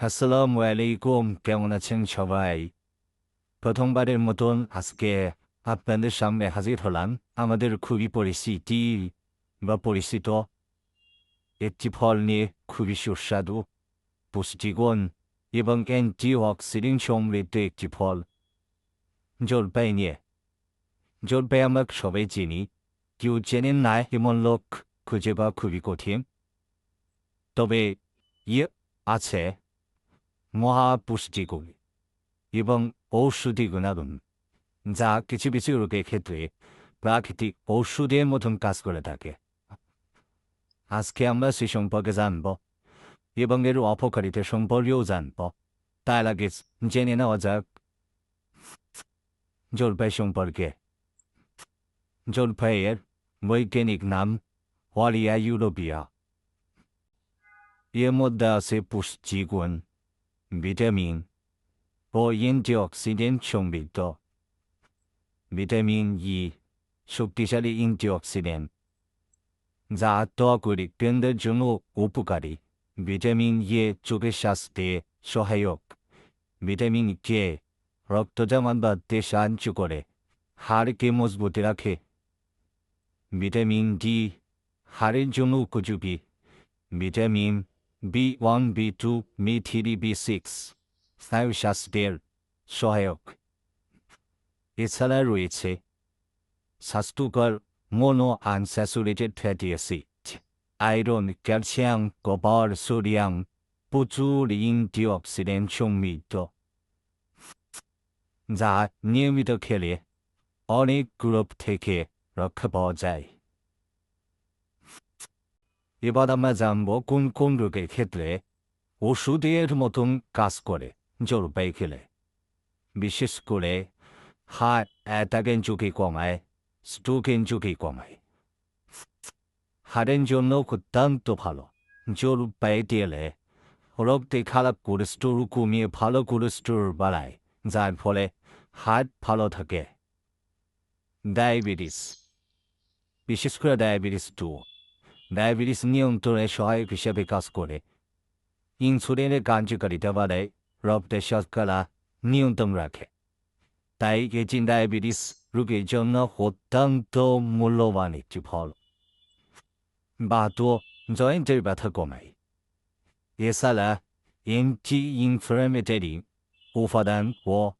আসসালামু আলাইকুম কেমন আছেন সবাই? প্রথমবারের মতন আজকে আপনাদের সামনে হাজির হলাম আমাদের খুবই পরিচিতি বা পরিচিত। একটি ফল নিয়ে খুবই সুস্বাদু, পুষ্টিগুণ এবং অ্যান্টি অক্সিডেন্ট সমৃদ্ধ একটি ফল। জলপাই নিয়ে। জলপাই আমরা সবাই চিনি, কেউ চেনেন না, এমন লোক খুঁজে পাওয়া খুবই কঠিন। তবে ইয়ে আছে মহাপুষ্টিগুণ। এবং ঔষধি গুণাগুণ যা কিছু কিছু রোগের ক্ষেত্রে প্রাকৃতিক ঔষধের মতন কাজ করে থাকে। আজকে আমরা সে সম্পর্কে জানব এবং এর অপকারিতা সম্পর্কেও জানব। তার আগে জেনে নেওয়া যাক জলপাই সম্পর্কে। জলপাইয়ের বৈজ্ঞানিক নাম ওয়ারিয়া ইউরোপিয়া এর মধ্যে আছে পুষ্টিগুণ। ভিটামিন ও অ্যান্টিঅক্সিডেন্ট সমৃদ্ধ. ভিটামিন ই শক্তিশালী অ্যান্টিঅক্সিডেন্ট যা ত্বক ও হৃৎপিণ্ডের জন্য উপকারী। ভিটামিন এ চোখের স্বাস্থ্যে সহায়ক। ভিটামিন কে রক্ত জমা বাড়তে সাহায্য করে। হাড়কে মজবুত রাখে। ভিটামিন ডি হাড়ের জন্য উপযোগী। Vitamin B one, B two B three, B six স্নায়ু স্বাস্থ্যের সহায়ক। এছাড়া রয়েছে স্বাস্থ্যকর mono unsaturated fatty acid, iron, calcium, copper, sodium, প্রচুর অ্যান্টিঅক্সিডেন্ট সমৃদ্ধ, যা নিয়মিত খেলে অনেক গ্রুপ থেকে রক্ষা পাওয়া যায়। এবার আমরা জানব কোন কোন রোগের ক্ষেত্রে ওষুধের মতন কাজ করে, জোর জলপাই খেলে। বিশেষ করে হার্ট অ্যাটাকের ঝুঁকি কমায়, স্ট্রোকের ঝুঁকি কমায়। হাড়ের জন্য অত্যন্ত ভালো, জোর জলপাই দিলে রক্তে খারাপ কোলেস্টোর কমিয়ে ভালো কোলেস্টোর বাড়ায়, যার ফলে হার্ট ভালো থাকে। ডায়াবেটিস, বিশেষ করে ডায়াবেটিস টু। ডায়াবেটিস নিয়ন্ত্রণে সহায়ক হিসেবে কাজ করে। ইনসুলিনের কার্যকারিতা বাড়ায়, রক্তের শর্করা নিয়ন্ত্রণ রাখে। তাই এটি ডায়াবেটিস রোগীর জন্য অত্যন্ত মূল্যবান একটি ফল। বাতো জয়েন্টের ব্যথা কমায়। এছাড়া অ্যান্টি ইনফ্লামেটরি উপাদান ও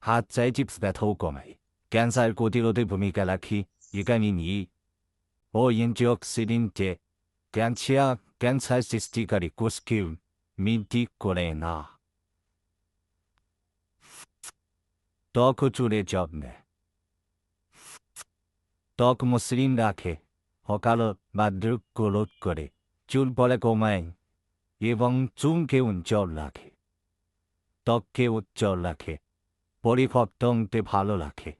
হার্চাইটিস ব্যথাও কমায়। ক্যান্সার প্রতিরোধে ভূমিকা রাখি ভিটামিন ই ও অ্যান্টিঅক্সিডেন্টে ক্যান্সার ক্যান্সার সৃষ্টিকারী কোষকে বৃদ্ধি করে না ত্বক ও চুলের যত্নে ত্বক মসৃণ রাখে সকাল বা দ্রুক্ষ রোধ করে চুল পরে কমায় এবং চুলকে উজ্জ্বল রাখে ত্বককে উজ্জ্বল রাখে পরিভক্তংতে ভালো রাখে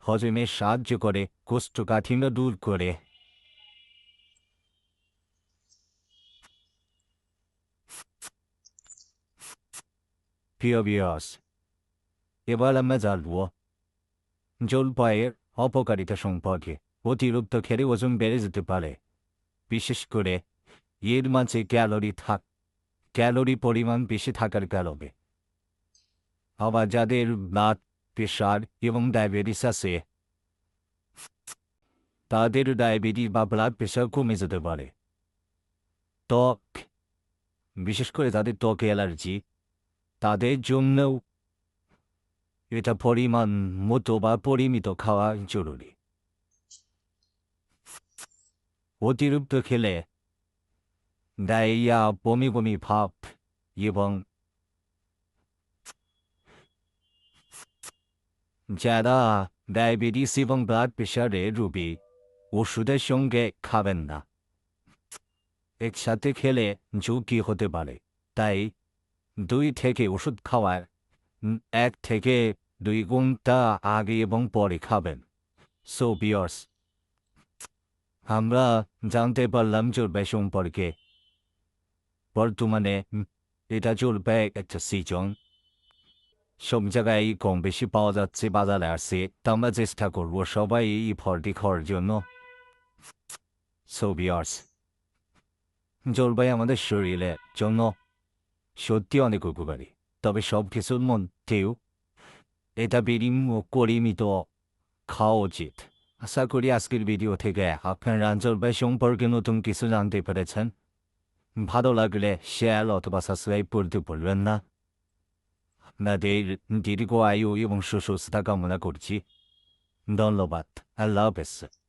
হজমে সাহায্য করে, কোষ্ঠকাঠিন্য দূর করে। প্রিয় বিয়স এবার আমরা জানব জলপাইয়ের অপকারিতা সম্পর্কে। অতিরিক্ত খেলে ওজন বেড়ে যেতে পারে। বিশেষ করে এর মাঝে ক্যালোরি থাক ক্যালোরি পরিমাণ বেশি থাকার কারণে। আবার যাদের ব্লাড প্রেশার এবং ডায়াবেটিস আছে। তাদের ডায়াবেটিস বা ব্লাড প্রেশার কমে যেতে পারে। ত্বক, বিশেষ করে তাদের ত্বকে অ্যালার্জি, তাদের জন্যও এটা পরিমাণ মতো বা পরিমিত খাওয়া জরুরি। অতিরিক্ত খেলে ডায়রিয়া, বমি বমি ভাব এবং যারা ডায়াবেটিস এবং ব্লাড প্রেশারের রোগী ওষুধের সঙ্গে খাবেন না একসাথে খেলে ঝুঁকি হতে পারে তাই দুই থেকে ওষুধ খাওয়ার এক থেকে দুই ঘণ্টা আগে এবং পরে খাবেন সো বিয়ার্স আমরা জানতে পারলাম জলপাই সম্পর্কে বর্তমানে এটা জলপাই একটা সিজন সব জায়গায় কম বেশি পাওয়া যাচ্ছে, বাজারে আসছে। তা আমরা চেষ্টা করব সবাই এই ফলটি খাওয়ার জন্য। সো বিয়ার্স জলপাই আমাদের শরীরের জন্য সত্যি অনেক উপকারী। তবে সব কিছুর মধ্যেও এটা বিরিম ও করিমই তো খাওয়া উচিত। আশা করি আজকের ভিডিও থেকে আপনারা জলবায়ু সম্পর্কে নতুন কিছু জানতে পেরেছেন। ভালো লাগলে শেয়ার অথবা সাবস্ক্রাইব করতে ভুলবেন না। আপনাদের দীর্ঘ আয়ু এবং সুস্থতা কামনা করছি। ধন্যবাদ। আল্লাহ হাফেজ।